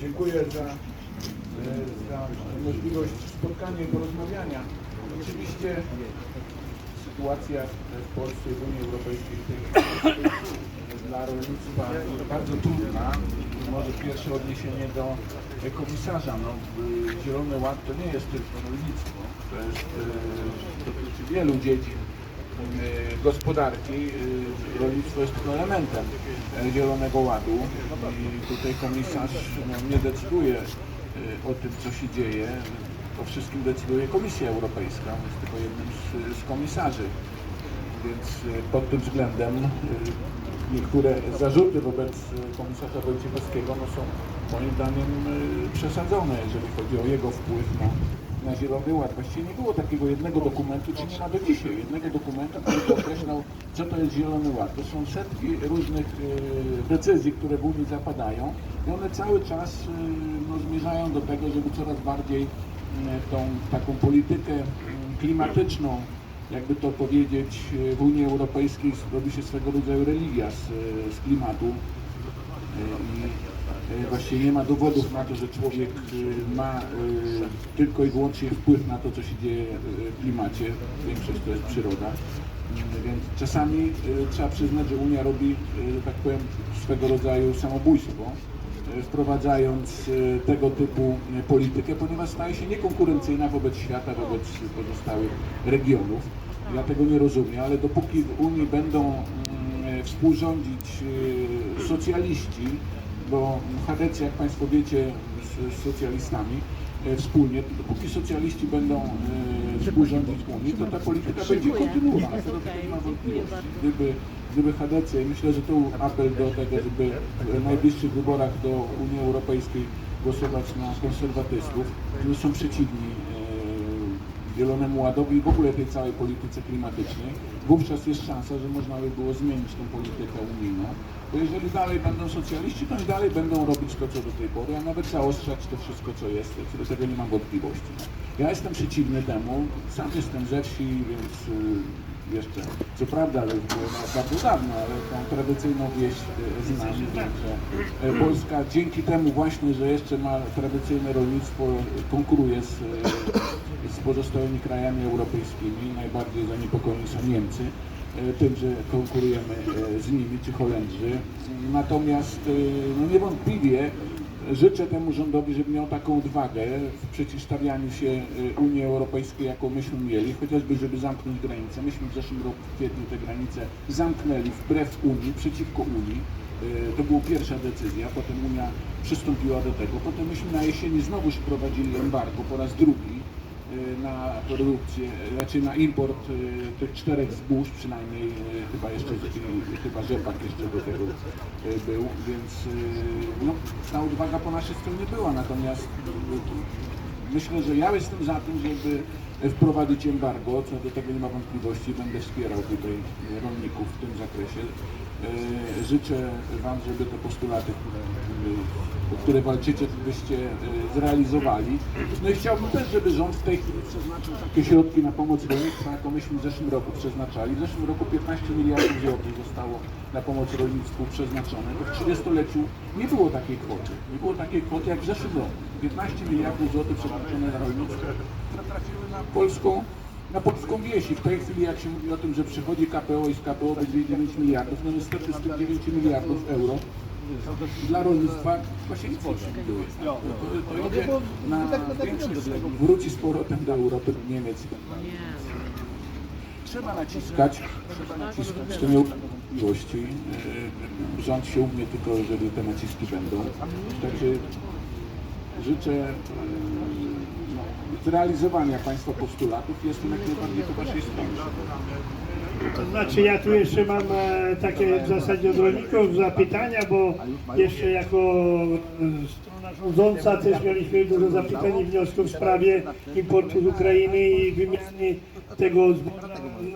Dziękuję za, e, za możliwość spotkania i porozmawiania. Oczywiście sytuacja w Polsce i w Unii Europejskiej dla rolnictwa bardzo trudna. Może pierwsze odniesienie do komisarza. No, Zielony Ład to nie jest tylko rolnictwo. To jest, e, dotyczy wielu dziedzin gospodarki. E, Rolnictwo jest tylko elementem e, Zielonego Ładu i tutaj komisarz no, nie decyduje e, o tym, co się dzieje. O wszystkim decyduje Komisja Europejska, jest tylko jednym z, z komisarzy. Więc pod tym względem niektóre zarzuty wobec komisarza Wojciechowskiego no, są moim zdaniem przesadzone, jeżeli chodzi o jego wpływ na, na Zielony Ład. Właściwie nie było takiego jednego dokumentu, czy nie nawet dzisiaj, jednego dokumentu, który by określał, co to jest Zielony Ład. To są setki różnych e, decyzji, które w Unii zapadają i one cały czas e, no, zmierzają do tego, żeby coraz bardziej m, tą taką politykę klimatyczną, jakby to powiedzieć, e, w Unii Europejskiej robi się swego rodzaju religia z, e, z klimatu E, i e, właściwie nie ma dowodów na to, że człowiek e, ma e, tylko i wyłącznie wpływ na to, co się dzieje w klimacie. Większość to jest przyroda. Mm, Więc czasami trzeba przyznać, że Unia robi, tak powiem, swego rodzaju samobójstwo wprowadzając tego typu politykę, ponieważ staje się niekonkurencyjna wobec świata, wobec pozostałych regionów. Ja tego nie rozumiem, ale dopóki w Unii będą mm, współrządzić socjaliści, bo Chadecy, jak Państwo wiecie, z, z socjalistami e, wspólnie, to dopóki socjaliści będą e, współrządzić Unii, to ta polityka będzie kontynuowana, tego nie ma wątpliwości. Gdyby, gdyby Chadecy, myślę, że to był apel do tego, żeby w najbliższych wyborach do Unii Europejskiej głosować na konserwatystów, którzy są przeciwni e, Zielonemu Ładowi i w ogóle tej całej polityce klimatycznej, wówczas jest szansa, że można by było zmienić tą politykę unijną. Bo jeżeli dalej będą socjaliści, to oni dalej będą robić to, co do tej pory, a nawet zaostrzać to wszystko, co jest. Co do tego nie mam wątpliwości. Ja jestem przeciwny temu, sam jestem ze wsi, więc y, jeszcze, co prawda, ale na- bardzo dawno, ale tą tradycyjną wieś y, znam, wiem, że e, Polska dzięki temu właśnie, że jeszcze ma tradycyjne rolnictwo, y, konkuruje z, y, z pozostałymi krajami europejskimi. Najbardziej zaniepokojeni są Niemcy tym, że konkurujemy e, z nimi, czy Holendrzy. Natomiast e, no niewątpliwie życzę temu rządowi, żeby miał taką odwagę w przeciwstawianiu się e, Unii Europejskiej, jaką myśmy mieli, chociażby żeby zamknąć granice. Myśmy w zeszłym roku w kwietniu te granice zamknęli wbrew Unii, przeciwko Unii. E, To była pierwsza decyzja, potem Unia przystąpiła do tego. Potem myśmy na jesieni znowuż wprowadzili embargo po raz drugi e, na produkcję, e, znaczy na import e, tych czterech zbóż, przynajmniej e, chyba jeszcze, chyba rzepak jeszcze do tego był, więc no, ta odwaga po naszej stronie była, natomiast myślę, że ja jestem za tym, żeby wprowadzić embargo, co do tego nie ma wątpliwości, będę wspierał tutaj rolników w tym zakresie. E, Życzę Wam, żeby te postulaty, o które walczycie, byście e, zrealizowali. No i chciałbym też, żeby rząd w tej chwili przeznaczył takie środki na pomoc rolnictwa, jaką myśmy w zeszłym roku przeznaczali. W zeszłym roku 15 miliardów złotych zostało na pomoc rolnictwu przeznaczone. W 30-leciu nie było takiej kwoty. Nie było takiej kwoty jak w zeszłym roku. 15 miliardów złotych przeznaczone na rolnictwo, polską na polską wieś i w tej chwili jak się mówi o tym, że przychodzi KPO i z KPO będzie 9 miliardów, no niestety z tych 9 miliardów euro dla rolnictwa właśnie nic nie przewiduje. To, to, to idzie na większość z tego wróci z powrotem do Europy, do Niemiec i tak dalej. Trzeba naciskać, trzeba naciskać, to wątpliwości. Yy, Rząd się umie tylko, jeżeli te naciski będą. Także życzę no, zrealizowania Państwa postulatów. Jestem jak najbardziej po Waszej stronie. To znaczy ja tu jeszcze mam e, takie w zasadzie od rolników zapytania, bo jeszcze jako e, strona rządząca też mieliśmy dużo zapytań i wniosków w sprawie importu z Ukrainy i wymiany tego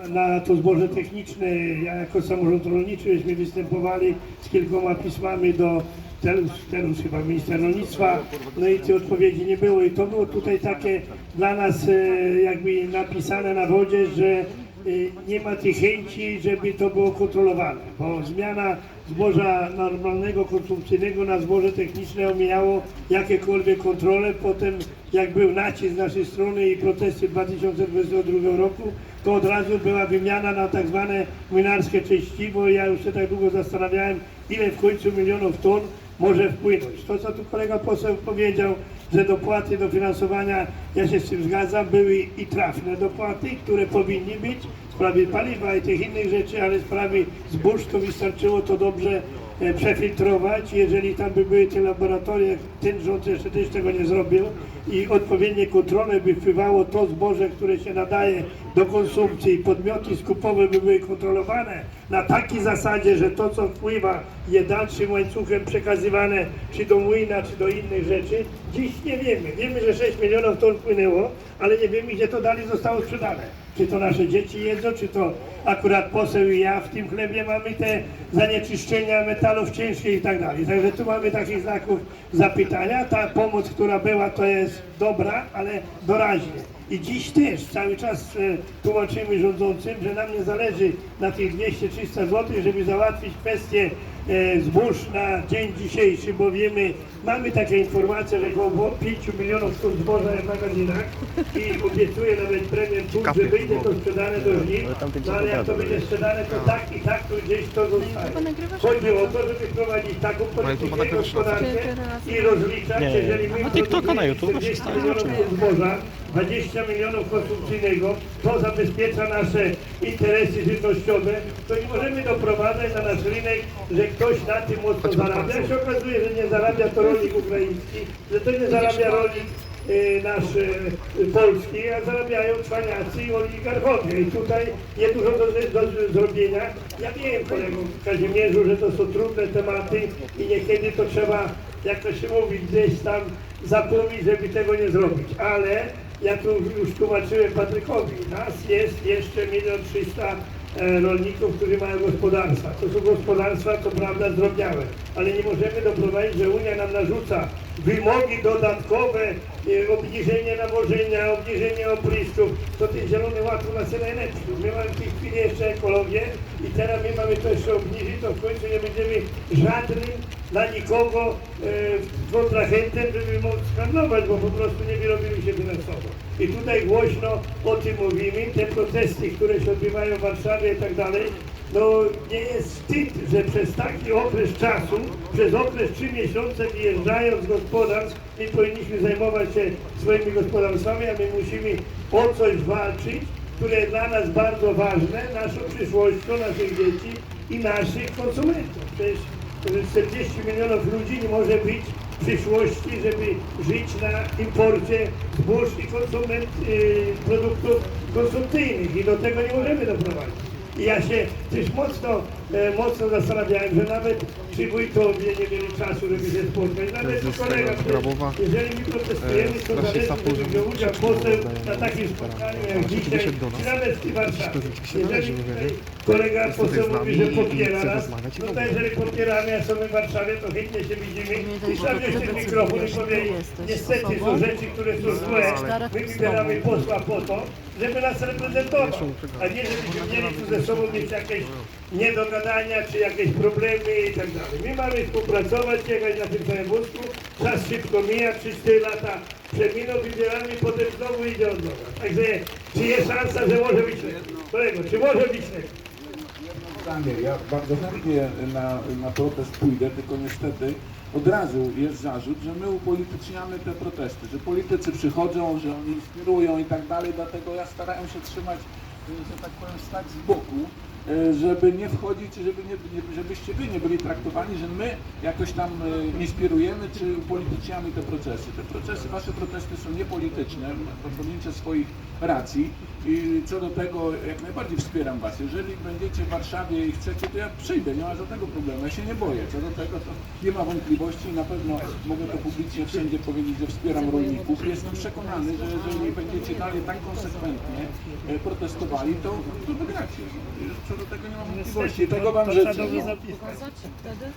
na to zboże techniczne. Ja jako samorząd rolniczy żeśmy występowali z kilkoma pismami do Telus, Telus chyba ministra rolnictwa, no i tej odpowiedzi nie było i to było tutaj takie dla nas e, jakby napisane na wodzie, że y, nie ma tej chęci, żeby to było kontrolowane, bo zmiana zboża normalnego, konsumpcyjnego na zboże techniczne omijało jakiekolwiek kontrole. Potem jak był nacisk z naszej strony i protesty w 2022 roku, to od razu była wymiana na tak zwane młynarskie części, bo ja już się tak długo zastanawiałem, ile w końcu milionów ton może wpłynąć. To, co tu kolega poseł powiedział, że dopłaty do finansowania, ja się z tym zgadzam, były i trafne dopłaty, które powinny być w sprawie paliwa i tych innych rzeczy, ale w sprawie zbóż to wystarczyło to dobrze przefiltrować. Jeżeli tam by były te laboratoria, ten rząd jeszcze też tego nie zrobił i odpowiednie kontrole by wpływało to zboże, które się nadaje do konsumpcji podmioty skupowe by były kontrolowane na takiej zasadzie, że to co wpływa je dalszym łańcuchem przekazywane czy do młyna, czy do innych rzeczy. Dziś nie wiemy. Wiemy, że 6 milionów ton wpłynęło, ale nie wiemy gdzie to dalej zostało sprzedane. Czy to nasze dzieci jedzą, czy to akurat poseł i ja w tym chlebie mamy te zanieczyszczenia metalów ciężkich i tak dalej. Także tu mamy takich znaków zapytania. Ta pomoc, która była, to jest dobra, ale doraźnie. I dziś też cały czas e, tłumaczymy rządzącym, że nam nie zależy na tych 200-300 zł, żeby załatwić kwestię zbóż na dzień dzisiejszy, bo wiemy, mamy takie informacje, że około 5 milionów ton zboża jest w magazynach i obiecuje nawet premier tu, że wyjdzie to sprzedane do żniw, no ale jak to będzie sprzedane, to tak i tak to gdzieś to zostaje. Chodzi o to, żeby prowadzić taką politykę gospodarkę i rozliczać, jeżeli my Na TikToka, na YouTube, 40 wstaje, milionów zboża, 20 milionów konsumpcyjnego, to zabezpiecza nasze interesy żywnościowe, to nie możemy doprowadzać na nasz rynek, że ktoś na tym mocno zarabia. Jak się okazuje, że nie zarabia to rolnik ukraiński, że to nie zarabia rolnik e, nasz e, polski, a zarabiają cwaniacy i oligarchowie. I tutaj niedużo do, do zrobienia. Ja wiem kolegom Kazimierzu, że to są trudne tematy i niekiedy to trzeba, jak to się mówi, gdzieś tam zapomnieć, żeby tego nie zrobić. Ale ja tu już tłumaczyłem Patrykowi, nas jest jeszcze milion trzysta rolników, którzy mają gospodarstwa. To są gospodarstwa, to prawda, zdrobniałe, ale nie możemy doprowadzić, że Unia nam narzuca wymogi dodatkowe, e, obniżenie nawożenia, obniżenie oprysków. To ten zielony ład u nas najlepszy. My mamy w tej chwili jeszcze ekologię i teraz my mamy to jeszcze obniżyć, to w końcu nie będziemy żadnym dla nikogo e, kontrahentem, żeby móc handlować, bo po prostu nie wyrobimy się finansowo. I tutaj głośno o tym mówimy, te protesty, które się odbywają w Warszawie i tak dalej, no nie jest wstyd, że przez taki okres czasu, przez okres 3 miesiące wyjeżdżając z gospodarstw, my powinniśmy zajmować się swoimi gospodarstwami, a my musimy o coś walczyć, które jest dla nas bardzo ważne, naszą przyszłością, naszych dzieci i naszych konsumentów. Przecież 40 milionów ludzi nie może być przyszłości, żeby żyć na imporcie zbóż i konsument y, produktów konsumpcyjnych i do tego nie możemy doprowadzić. I ja się też mocno, mocno zastanawiałem, że nawet przy wójtowie nie mieli czasu, żeby się spotkać. Nawet kolega, jeżeli my protestujemy, to e, żeby Purzyk, wziął udział. Poseł na takim spotkaniu jak dzisiaj, czy nawet w Warszawie. Jeżeli kolega poseł mówi, że popiera nas, no to jeżeli popieramy, a są my w Warszawie, to chętnie się widzimy. I wziąć ten mikrofon i powiedzieć, niestety są rzeczy, które są złe, my wybieramy posła po to, żeby nas reprezentował, a nie żebyśmy mieli tu ze sobą mieć jakieś niedogadania, czy jakieś problemy i tak dalej. My mamy współpracować, jechać na tym samym wózku, czas szybko mija, 3-4 lata przeminą, wybieramy, potem znowu idzie od nowa. Także czy jest szansa, że może być lepiej? Czy może być lepiej? zdanie. Ja bardzo chętnie na, na protest pójdę, tylko niestety od razu jest zarzut, że my upolityczniamy te protesty, że politycy przychodzą, że oni inspirują i tak dalej, dlatego ja starałem się trzymać, że tak powiem, stać z boku, żeby nie wchodzić, żeby nie, żebyście wy nie byli traktowani, że my jakoś tam y, inspirujemy czy upolityczniamy te procesy. Te procesy, wasze protesty są niepolityczne, podjęcie swoich racji i co do tego jak najbardziej wspieram was. Jeżeli będziecie w Warszawie i chcecie, to ja przyjdę, nie ma żadnego problemu, ja się nie boję. Co do tego to nie ma wątpliwości i na pewno mogę to publicznie wszędzie powiedzieć, że wspieram rolników. Jestem przekonany, że jeżeli będziecie dalej tak konsekwentnie e, protestowali, to, to wygracie. Co do tego nie mam wątpliwości. Tego Wam życzę. Zapisać.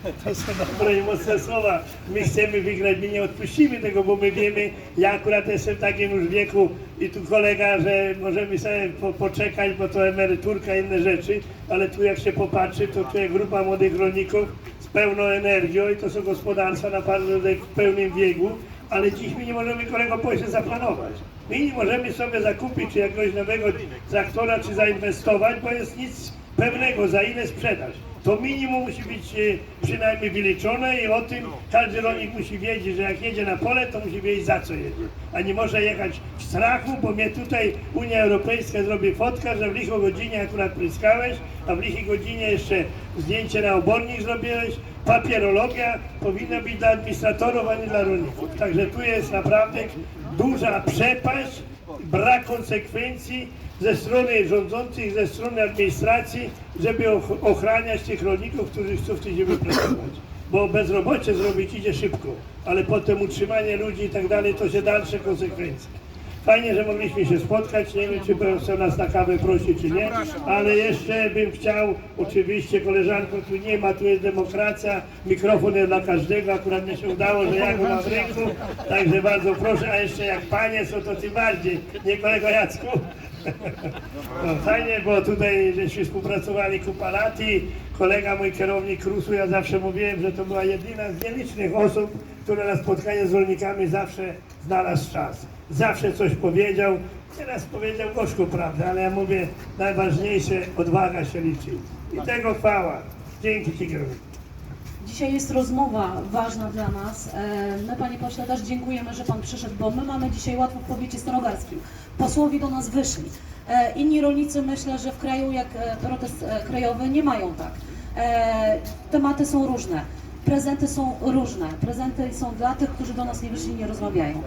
To są dobre i mocne słowa. My chcemy wygrać, my nie odpuścimy tego, bo my wiemy, ja akurat jestem w takim już wieku i tu kolega, że możemy sobie po, poczekać, bo to emeryturka inne rzeczy, ale tu jak się popatrzy, to tu jest grupa młodych rolników z pełną energią i to są gospodarstwa naprawdę w pełnym biegu, ale dziś my nie możemy kolego Polsce zaplanować. My nie możemy sobie zakupić czy jakiegoś nowego traktora, czy zainwestować, bo jest nic pewnego, za ile sprzedać. To minimum musi być e, przynajmniej wyliczone i o tym każdy rolnik musi wiedzieć, że jak jedzie na pole, to musi wiedzieć za co jedzie. A nie może jechać w strachu, bo mnie tutaj Unia Europejska zrobi fotka, że w licho godzinie akurat pryskałeś, a w lichej godzinie jeszcze zdjęcie na obornik zrobiłeś. Papierologia powinna być dla administratorów, a nie dla rolników. Także tu jest naprawdę duża przepaść, brak konsekwencji ze strony rządzących, ze strony administracji, żeby och- ochraniać tych rolników, którzy chcą w tej ziemi pracować. Bo bezrobocie zrobić idzie szybko, ale potem utrzymanie ludzi i tak dalej, to się dalsze konsekwencje. Fajnie, że mogliśmy się spotkać. Nie wiem, czy chce nas na kawę prosi, czy nie, ale jeszcze bym chciał, oczywiście koleżanko tu nie ma, tu jest demokracja, mikrofon jest dla każdego, akurat mi się udało, że ja go mam w ręku, także bardzo proszę, a jeszcze jak panie są, to tym bardziej, nie kolego Jacku? No, fajnie, bo tutaj żeśmy współpracowali kupa lat i kolega mój kierownik Krusu, ja zawsze mówiłem, że to była jedyna z nielicznych osób, która na spotkanie z rolnikami zawsze znalazł czas. Zawsze coś powiedział, teraz powiedział gorzko prawdę, ale ja mówię, najważniejsze, odwaga się liczy. I tego chwała. Dzięki Ci kierownik. Dzisiaj jest rozmowa ważna dla nas. E, My, Panie Pośle, też dziękujemy, że Pan przyszedł, bo my mamy dzisiaj łatwo w powiecie starogarskim. Posłowie do nas wyszli. E, Inni rolnicy myślę, że w kraju jak e, protest krajowy nie mają tak. Tematy są różne. Prezenty są różne. Prezenty są dla tych, którzy do nas nie wyszli, nie rozmawiają.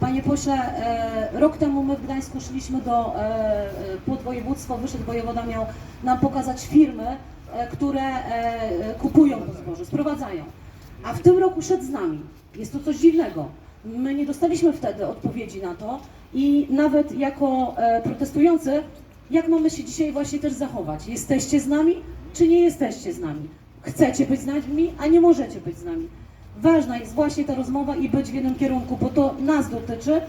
Panie pośle, rok temu my w Gdańsku szliśmy do podwojewództwo, wyszedł wojewoda, miał nam pokazać firmy, które e, e, kupują to zboże, sprowadzają. A w tym roku szedł z nami. Jest to coś dziwnego. My nie dostaliśmy wtedy odpowiedzi na to i nawet jako e, protestujący, jak mamy się dzisiaj właśnie też zachować? Jesteście z nami, czy nie jesteście z nami? Chcecie być z nami, a nie możecie być z nami. Ważna jest właśnie ta rozmowa i być w jednym kierunku, bo to nas dotyczy.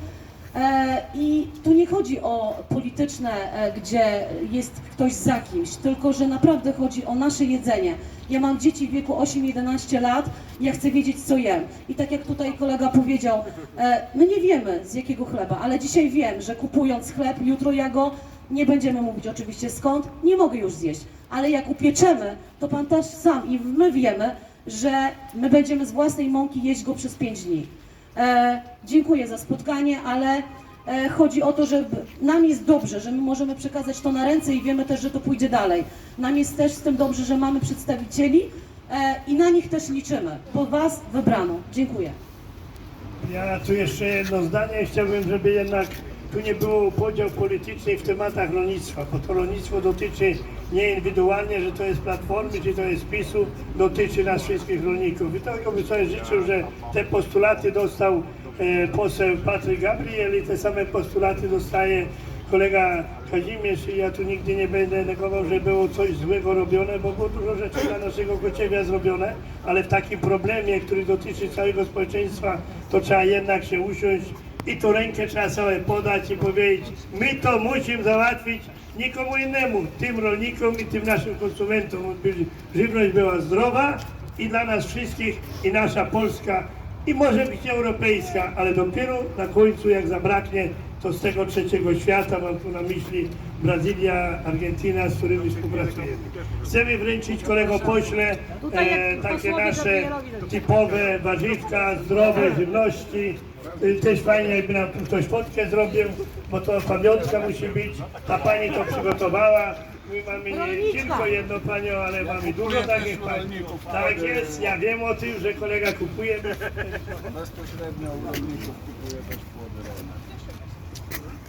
E, I tu nie chodzi o polityczne, e, gdzie jest ktoś za kimś, tylko że naprawdę chodzi o nasze jedzenie. Ja mam dzieci w wieku 8-11 lat, ja chcę wiedzieć, co jem. I tak jak tutaj kolega powiedział, e, my nie wiemy z jakiego chleba, ale dzisiaj wiem, że kupując chleb, jutro ja go, nie będziemy mówić oczywiście skąd, nie mogę już zjeść. Ale jak upieczemy, to pan też sam i my wiemy, że my będziemy z własnej mąki jeść go przez 5 dni. E, dziękuję za spotkanie, ale e, chodzi o to, że nam jest dobrze, że my możemy przekazać to na ręce i wiemy też, że to pójdzie dalej. Nam jest też z tym dobrze, że mamy przedstawicieli e, i na nich też liczymy, bo Was wybrano. Dziękuję. Ja tu jeszcze jedno zdanie chciałbym, żeby jednak tu nie było podział polityczny w tematach rolnictwa, bo to rolnictwo dotyczy nie indywidualnie, że to jest Platformy, czy to jest PiSu, dotyczy nas wszystkich rolników. I tego bym sobie życzył, że te postulaty dostał e, poseł Patryk Gabriel i te same postulaty dostaje kolega Kazimierz i ja tu nigdy nie będę negował, że było coś złego robione, bo było dużo rzeczy dla naszego Kociewia zrobione, ale w takim problemie, który dotyczy całego społeczeństwa, to trzeba jednak się usiąść i tu rękę trzeba sobie podać i powiedzieć, my to musimy załatwić nikomu innemu, tym rolnikom i tym naszym konsumentom, by żywność była zdrowa i dla nas wszystkich i nasza Polska i może być europejska, ale dopiero na końcu jak zabraknie, to z tego trzeciego świata, mam tu na myśli Brazylia, Argentyna, z którymi współpracujemy. Chcemy wręczyć kolego pośle e, takie nasze typowe warzywka, zdrowe żywności. Y, Też fajnie jakby nam tu ktoś fotkę zrobił, bo to pamiątka musi być. Ta pani to przygotowała. My mamy nie tylko jedną panią, ale mamy dużo takich pań. Tak jest, ja wiem o tym, że kolega kupuje. Bezpośrednio u rolników kupuję też płody rolne.